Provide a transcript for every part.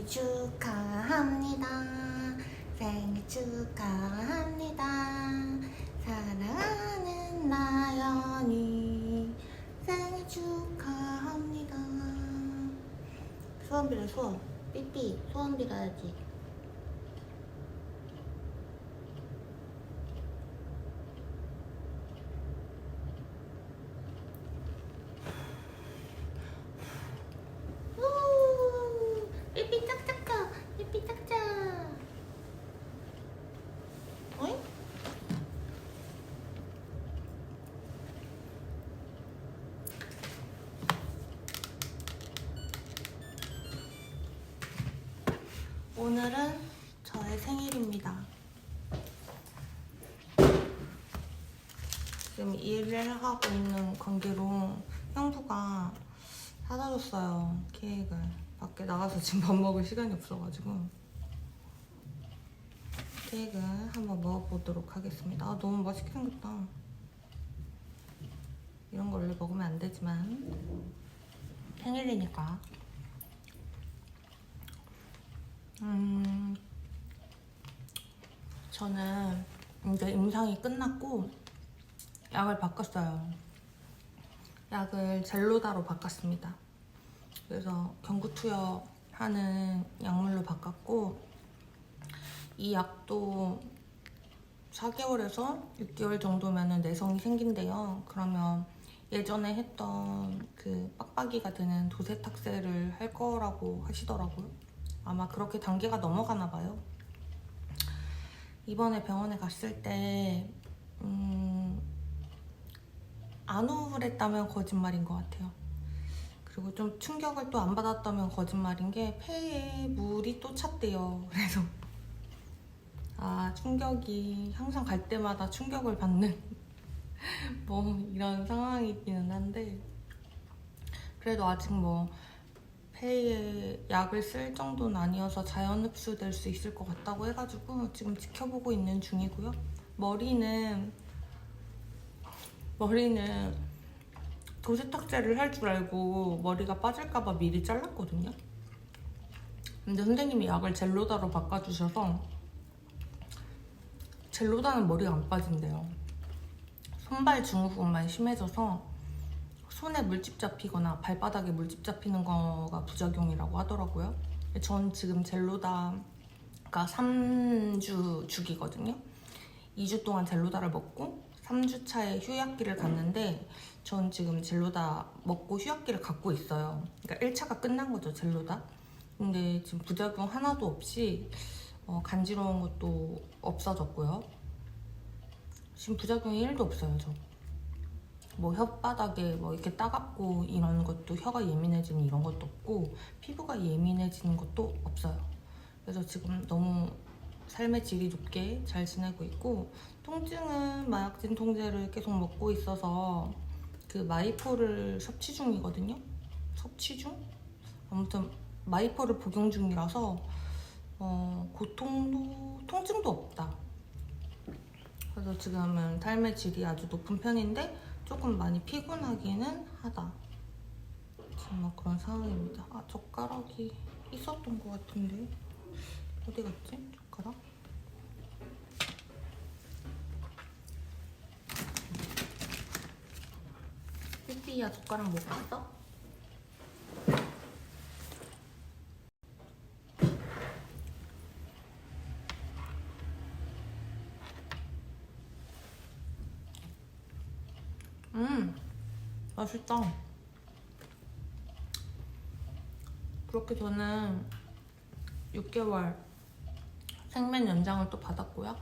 생일 축하합니다. 생일 축하합니다. 사랑하는 나연이 생일 축하합니다. 소원 빌어 소원. 삐삐 소원 빌어야지. 우 삐삐 짝짝ca 삐삐 짝짝 어이? 오늘은 저의 생일입니다. 지금 일을 하고 있는 관계로 형부가 사다 줬어요 케이크를. 밖에 나가서 지금 밥 먹을 시간이 없어가지고. 케이크 한번 먹어보도록 하겠습니다. 아 너무 맛있게 생겼다. 이런 거 원래 먹으면 안 되지만 생일이니까 음 저는 이제 임상이 끝났고 약을 바꿨어요 약을 젤로다로 바꿨습니다. 그래서 경구투여 하는 약물로 바꿨고 이 약도 4개월에서 6개월 정도면 내성이 생긴대요. 그러면 예전에 했던 그 빡빡이가 되는 도세탁세를 할 거라고 하시더라고요. 아마 그렇게 단계가 넘어가나 봐요. 이번에 병원에 갔을 때 음, 안 우울했다면 거짓말인 것 같아요. 그리고 좀 충격을 또 안 받았다면 거짓말인 게 폐에 물이 또 찼대요. 그래서 아 충격이 항상 갈 때마다 충격을 받는 뭐 이런 상황이기는 한데 그래도 아직 뭐 폐에 약을 쓸 정도는 아니어서 자연 흡수될 수 있을 것 같다고 해가지고 지금 지켜보고 있는 중이고요. 머리는 머리는 도세탁제를 할 줄 알고 머리가 빠질까봐 미리 잘랐거든요. 근데 선생님이 약을 젤로다로 바꿔주셔서 젤로다는 머리가 안 빠진대요. 손발 증후군만 심해져서 손에 물집 잡히거나 발바닥에 물집 잡히는 거가 부작용이라고 하더라고요. 전 지금 젤로다가 3주 주기거든요. 2주 동안 젤로다를 먹고 3주 차에 휴약기를 갔는데 전 지금 젤로다 먹고 휴약기를 갖고 있어요. 그러니까 1차가 끝난 거죠, 젤로다. 근데 지금 부작용 하나도 없이 어, 간지러운 것도 없어졌고요. 지금 부작용이 1도 없어요, 저. 뭐 혓바닥에 뭐 이렇게 따갑고 이런 것도 혀가 예민해지는 이런 것도 없고 피부가 예민해지는 것도 없어요. 그래서 지금 너무 삶의 질이 높게 잘 지내고 있고 통증은 마약진 통제를 계속 먹고 있어서 그 마이포를 섭취 중이거든요. 섭취 중? 아무튼 마이포를 복용 중이라서 어, 고통도 통증도 없다. 그래서 지금은 삶의 질이 아주 높은 편인데 조금 많이 피곤하기는 하다. 막 그런 상황입니다. 아 젓가락이 있었던 것 같은데 어디 갔지? 젓가락? 삐삐야 젓가락 못 봤어? 음 맛있다. 그렇게 저는 6개월 생면 연장을 또 받았고요.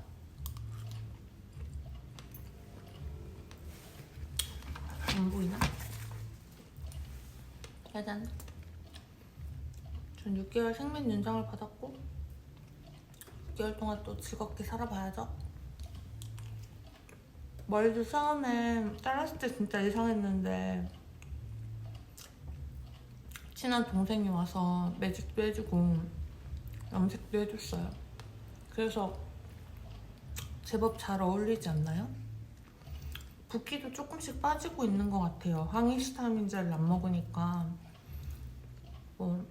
안 보이나? 짜잔. 전 6개월 생면 연장을 받았고 6개월 동안 또 즐겁게 살아봐야죠 머리도 처음에 잘랐을 때 진짜 이상했는데 친한 동생이 와서 매직도 해주고 염색도 해줬어요. 그래서 제법 잘 어울리지 않나요? 붓기도 조금씩 빠지고 있는 것 같아요. 항히스타민제를 안 먹으니까 뭐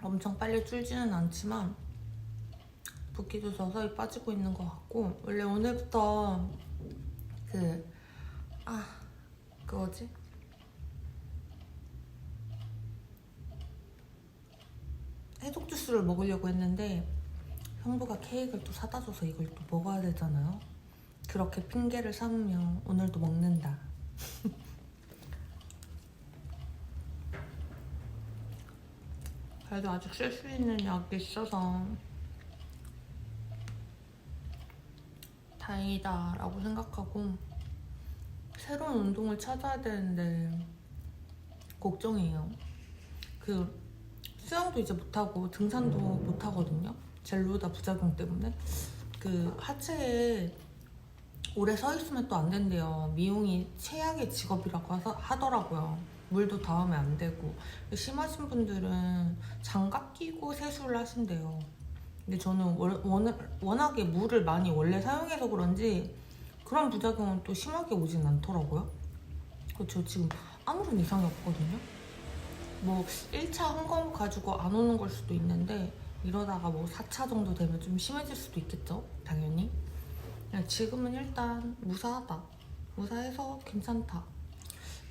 엄청 빨리 줄지는 않지만 붓기도 서서히 빠지고 있는 것 같고 원래 오늘부터 그 아 그거지 해독 주스를 먹으려고 했는데 형부가 케이크를 또 사다 줘서 이걸 또 먹어야 되잖아요. 그렇게 핑계를 삼으며 오늘도 먹는다. 그래도 아직 쓸 수 있는 약이 있어서 다행이다 라고 생각하고 새로운 운동을 찾아야 되는데 걱정이에요. 그 수영도 이제 못하고 등산도 못하거든요. 젤로다 부작용 때문에 그 하체에 오래 서 있으면 또 안 된대요. 미용이 최악의 직업이라고 하더라고요. 물도 닿으면 안 되고 심하신 분들은 장갑 끼고 세수를 하신대요. 근데 저는 월- 워낙, 워낙에 물을 많이 원래 사용해서 그런지 그런 부작용은 또 심하게 오진 않더라고요. 그저 지금 아무런 이상이 없거든요. 뭐 1차 한번 가지고 안 오는 걸 수도 있는데 이러다가 뭐 4차 정도 되면 좀 심해질 수도 있겠죠. 당연히. 지금은 일단 무사하다. 무사해서 괜찮다.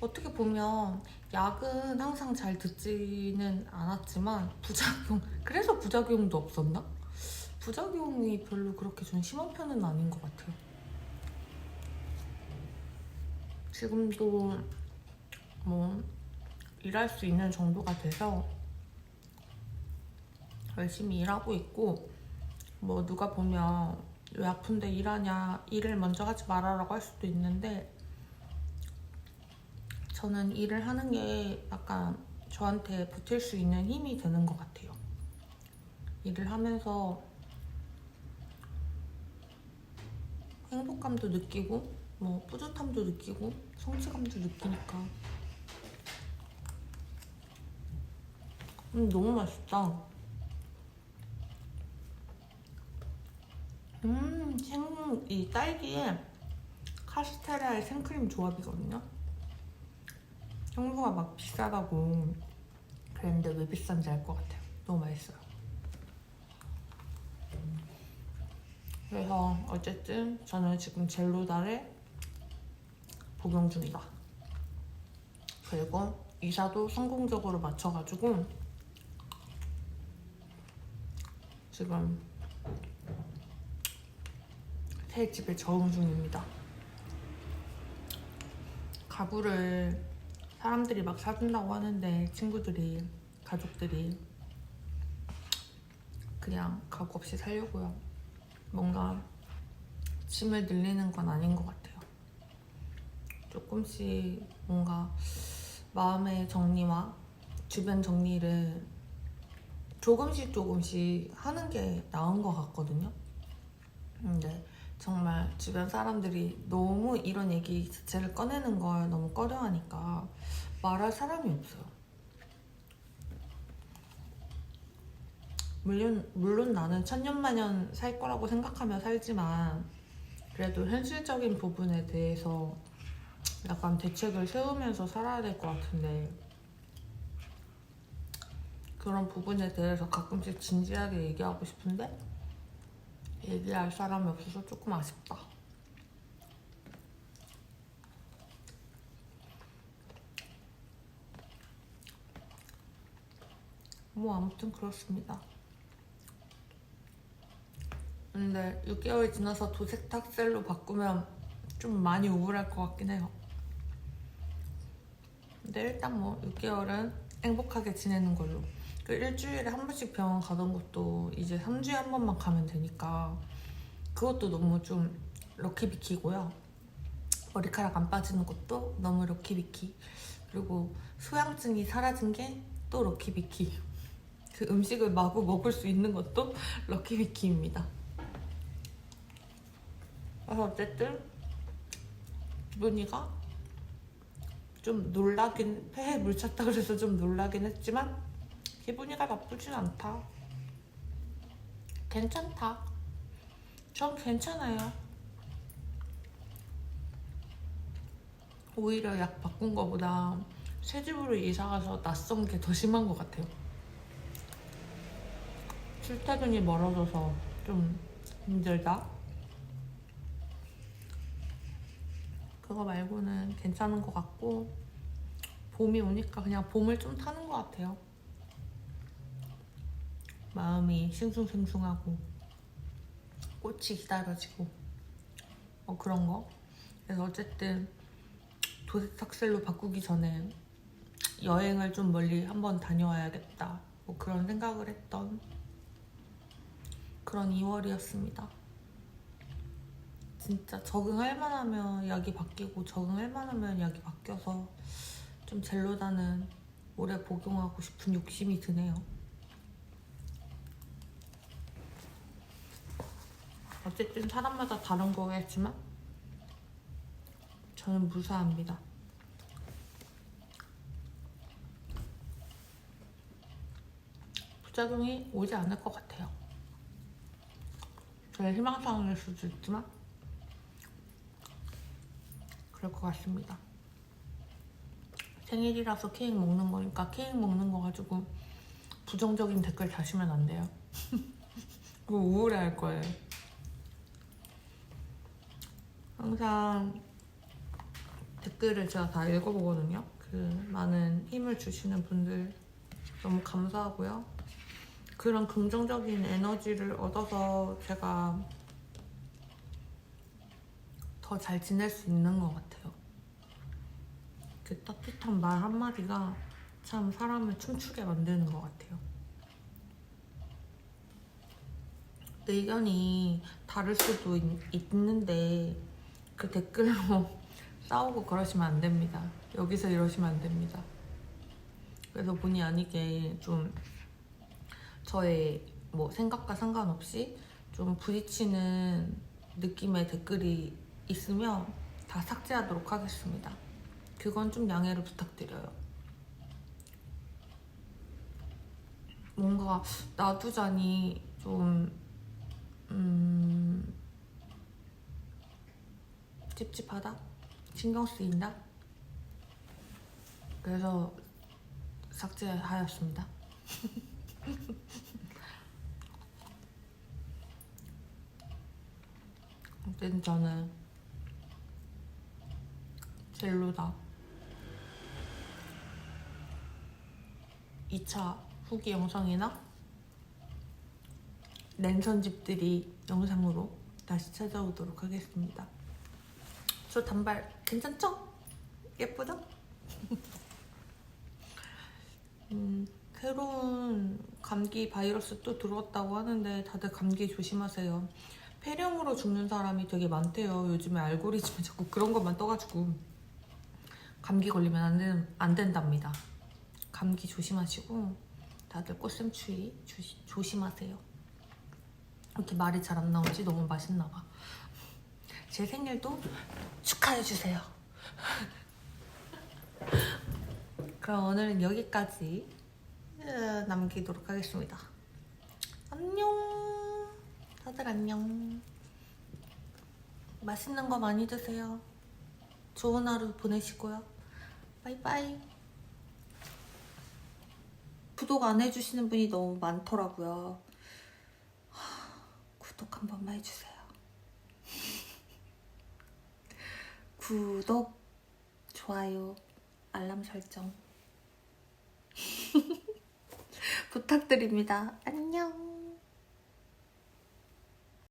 어떻게 보면 약은 항상 잘 듣지는 않았지만 부작용 그래서 부작용도 없었나? 부작용이 별로 그렇게 좀 심한 편은 아닌 것 같아요. 지금도 뭐 일할 수 있는 정도가 돼서 열심히 일하고 있고 뭐 누가 보면 왜 아픈데 일하냐 일을 먼저 하지 말아라고 할 수도 있는데 저는 일을 하는 게 약간 저한테 버틸 수 있는 힘이 되는 것 같아요. 일을 하면서 행복감도 느끼고 뭐 뿌듯함도 느끼고 성취감도 느끼니까 음 너무 맛있다. 음, 생, 이 딸기에 카스테라의 생크림 조합이거든요. 형부가 막 비싸다고 그랬는데 왜 비싼지 알 것 같아요. 너무 맛있어요. 그래서 어쨌든 저는 지금 젤로다를 복용 중이다. 그리고 이사도 성공적으로 맞춰가지고 지금 새 집에 적응 중입니다. 가구를 사람들이 막 사준다고 하는데 친구들이 가족들이 그냥 가구 없이 살려고요. 뭔가 짐을 늘리는 건 아닌 것 같아요. 조금씩 뭔가 마음의 정리와 주변 정리를 조금씩 조금씩 하는 게 나은 것 같거든요. 근데 정말 주변 사람들이 너무 이런 얘기 자체를 꺼내는 걸 너무 꺼려하니까 말할 사람이 없어요. 물론, 물론 나는 천년만년 살 거라고 생각하며 살지만 그래도 현실적인 부분에 대해서 약간 대책을 세우면서 살아야 될 것 같은데 그런 부분에 대해서 가끔씩 진지하게 얘기하고 싶은데 얘기할 사람이 없어서 조금 아쉽다. 뭐 아무튼 그렇습니다. 근데 6개월 지나서 도색 탁셀로 바꾸면 좀 많이 우울할 것 같긴 해요. 근데 일단 뭐 6개월은 행복하게 지내는 걸로. 그 일주일에 한 번씩 병원 가던 것도 이제 3주에 한 번만 가면 되니까 그것도 너무 좀 럭키비키고요. 머리카락 안 빠지는 것도 너무 럭키비키. 그리고 소양증이 사라진 게 또 럭키비키. 그 음식을 마구 먹을 수 있는 것도 럭키비키입니다. 그래서 어쨌든 기분이가 좀 놀라긴 폐에 물 찼다 그래서 좀 놀라긴 했지만 기분이가 나쁘진 않다. 괜찮다. 전 괜찮아요. 오히려 약 바꾼 거보다 새 집으로 이사 가서 낯선 게 더 심한 것 같아요. 출퇴근이 멀어져서 좀 힘들다. 그거 말고는 괜찮은 것 같고 봄이 오니까 그냥 봄을 좀 타는 것 같아요. 마음이 싱숭생숭하고 꽃이 기다려지고 뭐 그런 거. 그래서 어쨌든 도색학셀로 바꾸기 전에 여행을 좀 멀리 한번 다녀와야겠다. 뭐 그런 생각을 했던 그런 2월이었습니다. 진짜 적응할 만하면 약이 바뀌고 적응할 만하면 약이 바뀌어서 좀 젤로다는 오래 복용하고 싶은 욕심이 드네요. 어쨌든 사람마다 다른 거겠지만 저는 무사합니다. 부작용이 오지 않을 것 같아요. 저의 희망사항일 수도 있지만 그럴 것 같습니다. 생일이라서 케이크 먹는 거니까 케이크 먹는 거 가지고 부정적인 댓글 다시면 안 돼요. 그거 우울해 할 거예요. 항상 댓글을 제가 다 읽어보거든요. 그 많은 힘을 주시는 분들 너무 감사하고요. 그런 긍정적인 에너지를 얻어서 제가 더 잘 지낼 수 있는 것 같아요. 그 따뜻한 말 한마디가 참 사람을 춤추게 만드는 것 같아요. 의견이 다를 수도 있, 있는데 그 댓글로 싸우고 그러시면 안 됩니다. 여기서 이러시면 안 됩니다. 그래서 본의 아니게 좀 저의 뭐 생각과 상관없이 좀 부딪히는 느낌의 댓글이 있으면 다 삭제하도록 하겠습니다. 그건 좀 양해를 부탁드려요. 뭔가 놔두자니 좀 음, 찝찝하다? 신경 쓰인다? 그래서 삭제하였습니다. 어쨌든 저는 젤로다 2차 후기 영상이나 랜선집들이 영상으로 다시 찾아오도록 하겠습니다. 저 단발 괜찮죠? 예쁘죠? 음, 새로운 감기 바이러스 또 들어왔다고 하는데 다들 감기 조심하세요. 폐렴으로 죽는 사람이 되게 많대요. 요즘에 알고리즘에 자꾸 그런 것만 떠가지고 감기 걸리면 안, 된, 안 된답니다. 감기 조심하시고 다들 꽃샘추위 조심하세요. 이렇게 말이 잘 안 나오지? 너무 맛있나 봐. 제 생일도 축하해 주세요. 그럼 오늘은 여기까지 으, 남기도록 하겠습니다. 안녕. 다들 안녕. 맛있는 거 많이 드세요. 좋은 하루 보내시고요. 바이바이. 구독 안 해주시는 분이 너무 많더라고요. 하, 구독 한 번만 해주세요. 구독, 좋아요, 알람 설정 부탁드립니다. 안녕.